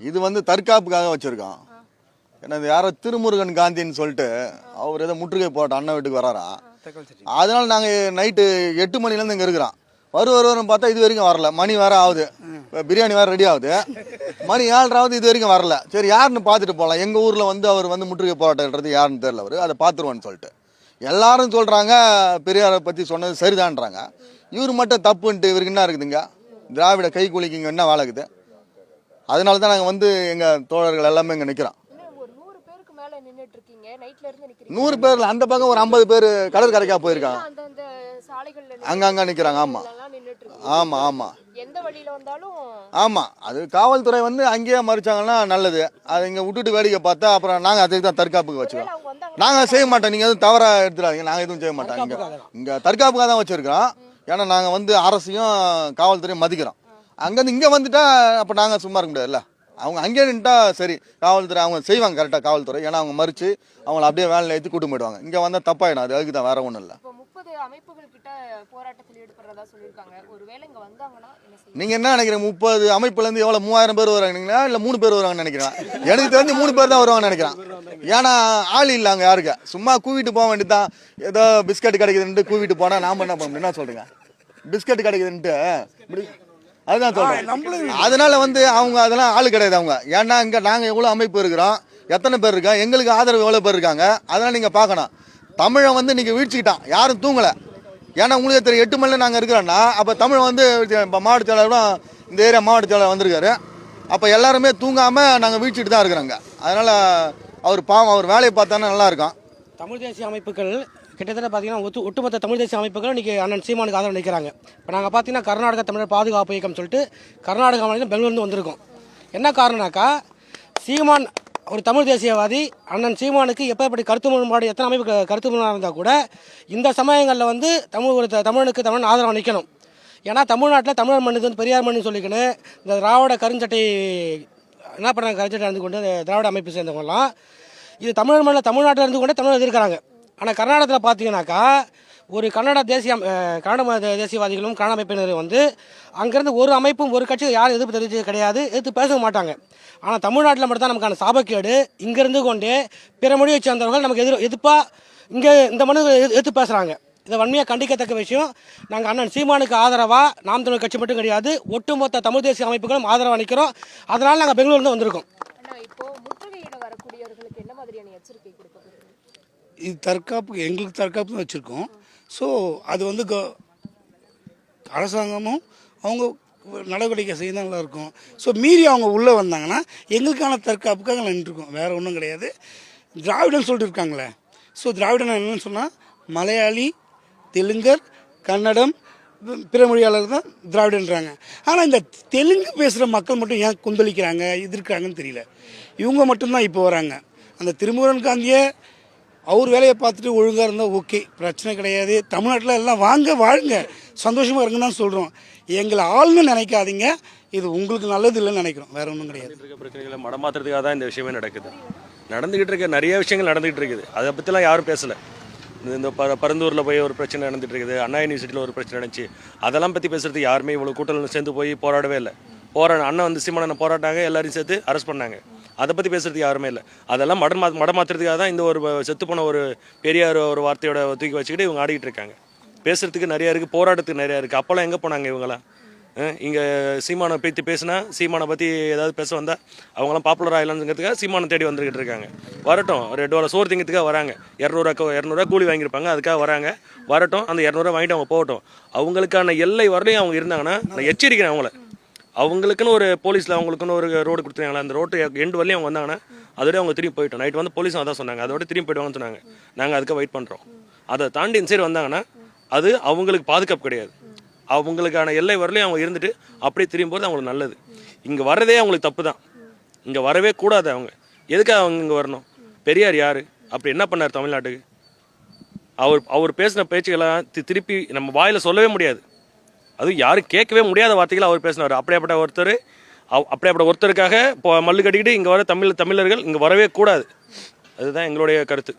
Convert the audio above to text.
இது வந்து தற்காப்புக்காக வச்சிருக்கோம் ஏன்னா யாரோ திருமுருகன் காந்தின்னு சொல்லிட்டு அவர் ஏதோ முற்றுகை போட்ட அண்ணன் வீட்டுக்கு வராரா? அதனால நாங்கள் நைட்டு எட்டு மணிலேருந்து இங்கே இருக்கிறோம். வரு வருவாருன்னு பார்த்தா இது வரைக்கும் வரல. மணி வேற ஆகுது. இப்போ பிரியாணி வேற ரெடி ஆகுது. மணி ஏழரை ஆகுது இது வரைக்கும் வரல. சரி யாருன்னு பார்த்துட்டு போகலாம் எங்கள் ஊரில் வந்து அவர் வந்து முற்றுகை போராட்டன்றது யாருன்னு தெரியல அவர். அதை பார்த்துருவான்னு சொல்லிட்டு. எல்லாரும் சொல்கிறாங்க பெரியாரை பற்றி சொன்னது சரிதான்றாங்க. இவர் மட்டும் தப்புன்ட்டு இவருக்கு என்ன இருக்குதுங்க? திராவிட கை குலுக்கிங்க என்ன வேலை இருக்குது? அதனால தான் நாங்கள் வந்து எங்கள் தோழர்கள் எல்லாமே இங்கே நிற்கிறோம் நூறு பேருக்கு மேல நின்னுட்டு இருக்கீங்க நைட்ல இருந்து நிக்கிறீங்க. நூறு பேரில் அந்த பக்கம் ஒரு ஐம்பது பேர் கடற்கரைக்கா போயிருக்காங்க. அந்த அந்த சாலைகள்ல அங்கங்க நிக்கிறாங்க, ஆமா. வழியில வந்தாலும் ஆமாம் அது காவல்துறை வந்து அங்கேயே மறிச்சாங்கன்னா நல்லது. அதை இங்கே விட்டுட்டு வேடிக்கை பார்த்தா அப்புறம் நாங்கள் அதுக்கு தான் தற்காப்புக்கு வச்சுக்கோம் நாங்கள் செய்ய மாட்டோம். நீங்கள் எதுவும் தவறாக எடுத்துடாதீங்க. நாங்கள் எதுவும் செய்ய மாட்டோம். இங்கே இங்கே தற்காப்புக்காக தான் வச்சுருக்கிறோம். ஏன்னா நாங்கள் வந்து அரசையும் காவல்துறையும் மதிக்கிறோம். அங்கேருந்து இங்கே வந்துட்டா அப்போ நாங்கள் சும்மா இருக்க முடியாதுல்ல. அவங்க அங்கேயே நின்ட்டா சரி காவல்துறை அவங்க செய்வாங்க கரெக்டாக காவல்துறை. ஏன்னா அவங்க மறித்து அவங்கள அப்படியே வேலையில் ஏற்றி கூட்டு போயிடுவாங்க. இங்கே வந்தால் தப்பாயிடும். அது அதுக்கு தான் வேற ஒன்றும் இல்லை. வந்தாங்கன்னா என்ன நினைக்கிறீங்க? முப்பது அமைப்புலேருந்து எவ்வளோ மூவாயிரம் பேர் வராங்கங்களா இல்லை மூணு பேர் வருவாங்கன்னு நினைக்கிறேன் எனக்கு தெரிஞ்சு மூணு பேர் தான் வருவாங்கன்னு நினைக்கிறேன். ஏன்னா ஆள் இல்லை அங்கே யாருக்கு. சும்மா கூவிட்டு போக வேண்டியதுதான். ஏதோ பிஸ்கட் கிடைக்குதுன்ட்டு கூவிட்டு போனால் நாம் என்ன பண்ண முடியும்? என்ன சொல்கிறீங்க பிஸ்கட் கிடைக்குதுன்ட்டு அதுதான் சொல்கிறேன் அதனால வந்து அவங்க அதெல்லாம் ஆள் கிடையாது அவங்க. ஏன்னா இங்கே நாங்கள் எவ்வளோ அமைப்பு இருக்கிறோம் எத்தனை பேர் இருக்கோம் எங்களுக்கு ஆதரவு எவ்வளோ பேர் இருக்காங்க அதெல்லாம் நீங்கள் பார்க்கணும். தமிழை வந்து நீங்கள் வீழ்ச்சிக்கிட்டான் யாரும் தூங்கலை. ஏன்னா உங்களுக்கு தெரியும் எட்டு மணில நாங்கள் இருக்கிறோன்னா அப்போ தமிழ் வந்து இப்போ மாவட்ட செயலாளரும் இந்த ஏரியா மாவட்ட செயலாளர் வந்திருக்காரு. அப்போ எல்லாருமே தூங்காமல் நாங்கள் வீழ்ச்சிட்டு தான் இருக்கிறோங்க. அதனால் அவர் பாவம் அவர் வேலையை பார்த்தானா நல்லா இருக்கும் தமிழ் தேசிய அமைப்புகள் கிட்டத்தட்ட பார்த்தீங்கன்னா ஒத்து ஒட்டுமொத்த தமிழ் தேசிய அமைப்புகள் இன்னைக்கு அண்ணன் சீமானுக்கு ஆதரவு நிற்கிறாங்க இப்போ நாங்கள் பார்த்தீங்கன்னா கர்நாடக தமிழர் பாதுகாப்பு இயக்கம் சொல்லிட்டு கர்நாடகா மாநிலம் பெங்களூர்ந்து வந்திருக்கோம். என்ன காரணம்னாக்கா சீமான் ஒரு தமிழ் தேசியவாதி அண்ணன் சீமானுக்கு எப்பேற்பட்ட கருத்து முரண்பாடு எத்தனை அமைப்பு கருத்து முரண்பாடு இருந்தால் கூட இந்த சமயங்களில் வந்து தமிழ் ஒரு தமிழனுக்கு தமிழன் ஆதரவு நிற்கணும் ஏன்னா தமிழ்நாட்டில் தமிழர் மண்ணு வந்து பெரியார் மண்ணு சொல்லிக்கின்னு இந்த திராவிட கருஞ்சட்டை என்ன பண்ணுறாங்க கருஞ்சட்டை இருந்து கொண்டு இந்த திராவிட அமைப்பு சேர்ந்தவங்கலாம் இது தமிழர் மண்ணில் தமிழ்நாட்டில் இருந்து கொண்டே தமிழர் இருக்கிறாங்க ஆனால் கர்நாடகத்தில் பார்த்தீங்கன்னாக்கா ஒரு கன்னட தேசிய அம்- கன்னட தேசியவாதிகளும் கன்னட அமைப்பினரும் வந்து அங்கேருந்து ஒரு அமைப்பும் ஒரு கட்சியும் யாரும் எதிர்ப்பு தெரிவிச்சது கிடையாது எதிர்த்து பேச மாட்டாங்க. ஆனால் தமிழ்நாட்டில் மட்டும் தான் நமக்கான சாபக்கேடு இங்கேருந்து கொண்டே பிற மொழியை சேர்ந்தவர்கள் நமக்கு எதிர் எதிர்ப்பாக இங்கே இந்த மனு எதிர்த்து பேசுகிறாங்க இதை வன்மையாக கண்டிக்கத்தக்க விஷயம். நாங்கள் அண்ணன் சீமானுக்கு ஆதரவாக நாம் தமிழ் கட்சி மட்டும் கிடையாது ஒட்டுமொத்த தமிழ் தேசிய அமைப்புகளும் ஆதரவாக நிற்கிறோம் அதனால் நாங்கள் பெங்களூர்லேருந்து வந்திருக்கோம். இப்போ முற்றுகையிட வரக்கூடியவர்களுக்கு என்ன மாதிரியான எச்சரிக்கை இது தற்காப்பு எங்களுக்கு தற்காப்பு தான் வச்சுருக்கோம். ஸோ அது வந்து க அரசாங்கமும் அவங்க நடவடிக்கை செய்ய நல்லா இருக்கும். ஸோ மீறி அவங்க உள்ளே வந்தாங்கன்னா எங்களுக்கான தற்காப்புக்காக நின்றுருக்கோம். வேறு ஒன்றும் கிடையாது. திராவிடன் சொல்லிட்டு இருக்காங்களே. ஸோ திராவிடன் என்னன்னு சொன்னால் மலையாளி தெலுங்கர் கன்னடம் பிற மொழியாளர் தான் திராவிடன்றாங்க. ஆனால் இந்த தெலுங்கு பேசுகிற மக்கள் மட்டும் ஏன் கொந்தளிக்கிறாங்க எதிர்க்கிறாங்கன்னு தெரியல. இவங்க மட்டும்தான் இப்போ வராங்க. அந்த திருமுருகன் காந்தியை அவர் வேலையை பார்த்துட்டு ஒழுங்காக இருந்தால் ஓகே பிரச்சனை கிடையாது. தமிழ்நாட்டில் எல்லாம் வாங்க வாழுங்க. சந்தோஷமாக இருங்கன்னு தான் சொல்கிறோம் எங்களை ஆள்னு நினைக்காதீங்க. இது உங்களுக்கு நல்லது இல்லைன்னு நினைக்கிறோம். வேற ஒன்றும் கிடையாது. இருக்க பிரச்சனைகளை மடமாத்துறதுக்காக தான் இந்த விஷயமே நடக்குது. நடந்துகிட்டு இருக்க நிறைய விஷயங்கள் நடந்துகிட்டு இருக்குது. அதை பற்றிலாம் யாரும் பேசலை. இந்த- இந்த பரந்தூரில் போய் ஒரு பிரச்சனை நடந்துட்டு இருக்குது. அண்ணா யூனிவர்சிட்டியில் ஒரு பிரச்சனை நடந்துச்சு. அதெல்லாம் பற்றி பேசுகிறதுக்கு யாருமே இவ்வளோ கூட்டம் சேர்ந்து போய் போராடவே இல்லை. போராட அண்ணன் வந்து சிம்மனை போராட்டாங்க எல்லாரையும் சேர்த்து அரெஸ்ட் பண்ணாங்க. அதை பற்றி பேசுகிறதுக்கு யாருமே இல்லை. அதெல்லாம் மடம் மா மாற்றுறதுக்காக தான் இந்த ஒரு செத்துப்போன ஒரு பெரியார் ஒரு வார்த்தையோட தூக்கி வச்சுக்கிட்டு இவங்க ஆடிக்கிட்டு இருக்காங்க. பேசுகிறதுக்கு நிறையா இருக்குது போராட்டத்துக்கு நிறையா இருக்குது அப்போல்லாம் எங்கே போனாங்க இவங்களாம் இங்கே சீமானை பற்றி பேசினா சீமானை பற்றி ஏதாவது பேச வந்தால் அவங்களாம் பாப்புலர் ஆகலாம்ங்கிறதுக்காக சீமானை தேடி வந்துக்கிட்டு இருக்காங்க. வரட்டும் ரெண்டு வேளை சோறு திங்கிறதுக்காக வராங்க. இரநூறுவா இரநூறுவா கூலி வாங்கியிருப்பாங்க அதுக்காக வராங்க. வரட்டும் அந்த இரநூறுவா வாங்கிட்டு அவங்க போகட்டும். அவங்களுக்கான எல்லை வரலையும் அவங்க இருந்தாங்கன்னா நான் எச்சரிக்கிறேன் அவங்கள. அவங்களுக்குன்னு ஒரு போலீஸில் அவங்களுக்குன்னு ஒரு ரோடு கொடுத்துருக்காங்களா அந்த ரோட்டு எண்டு வரலையும் அவங்க வந்தாங்கன்னா அதோட அவங்க திரும்பி போயிட்டோம். நைட் வந்து போலீஸும் அதான் சொன்னாங்க. அதோட திரும்பி போயிடுவாங்கன்னு சொன்னாங்க. நாங்கள் அதுக்கு வெயிட் பண்ணுறோம் அதை தாண்டி இந்த சைடு வந்தாங்கன்னா அது அவங்களுக்கு பாதுகாப்பு கிடையாது. அவங்களுக்கான எல்லை வரலையும் அவங்க இருந்துட்டு அப்படியே திரும்பி போகிறது அவங்களுக்கு நல்லது. இங்கே வர்றதே அவங்களுக்கு தப்பு தான் இங்கே வரவே கூடாது அவங்க. எதுக்காக அவங்க இங்கே வரணும்? பெரியார் யார்? அப்படி என்ன பண்ணார் தமிழ்நாட்டுக்கு? அவர் அவர் பேசின பேச்சுகளை தி- திருப்பி நம்ம வாயில் சொல்லவே முடியாது. அதுவும் யாரும் கேட்கவே முடியாத வார்த்தைகள் அவர் பேசினார். அப்படியாப்பட்ட ஒருத்தர் அவ்- அப்படியாப்பட்ட ஒருத்தருக்காக இப்போ மல்லு கட்டிக்கிட்டு இங்கே வர தமிழ் தமிழர்கள் இங்கே வரவே கூடாது. அதுதான் எங்களுடைய கருத்து.